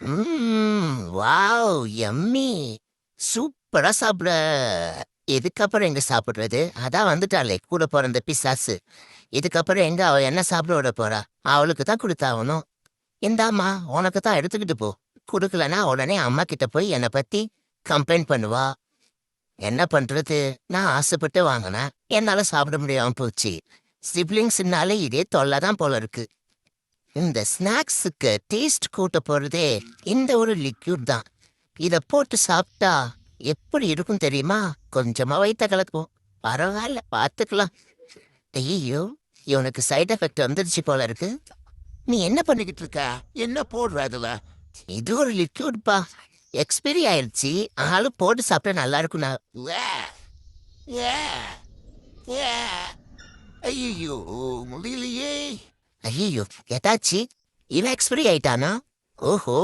Wow Emmy. சூப்பரா சாப்பிட இதுக்கப்புறம் எங்க சாப்பிடுறது? அதான் வந்துட்டாளே கூட பிறந்த பிசாசு. இதுக்கப்புறம் எங்க அவ என்ன சாப்பிட விட போறா? அவளுக்கு தான் கொடுத்தாகணும். இந்தாம்மா உனக்கு தான் எடுத்துக்கிட்டு போ. கொடுக்கலனா உடனே அம்மா கிட்ட போய் என்னை பத்தி கம்ப்ளைண்ட் பண்ணுவா. என்ன பண்றது? நான் ஆசைப்பட்டு வாங்கினேன். என்னால சாப்பிட முடியாம போச்சு. சிப்ளிங்ஸ்னாலே இதே தொல்லை தான் போல இருக்கு. இந்த ஸ்நாக்ஸுக்கு டேஸ்ட் கூட்ட போறதே இந்த ஒரு லிக்யூட் தான். இத போட்டு சாப்பிட்டா எப்படி இருக்கும் தெரியுமா? கொஞ்சமா வயித்த கலக்கும் பரவாயில்ல பார்த்துக்கலாம் ஐயோ இவனுக்கு சைடு எஃபெக்ட் வந்துருச்சு போல இருக்கு. நீ என்ன பண்ணிக்கிட்டு இருக்க? என்ன போடுற அதுல? இது ஒரு லிக்யூட்பா எக்ஸ்பைரி ஆயிடுச்சு ஆனாலும் போட்டு சாப்பிட்டா நல்லா இருக்கும்னா. ஐயோ முடியலையே. ஐயோ எதாச்சு இவன் எக்ஸ்பைரி ஆயிட்டானா? ஓஹோ.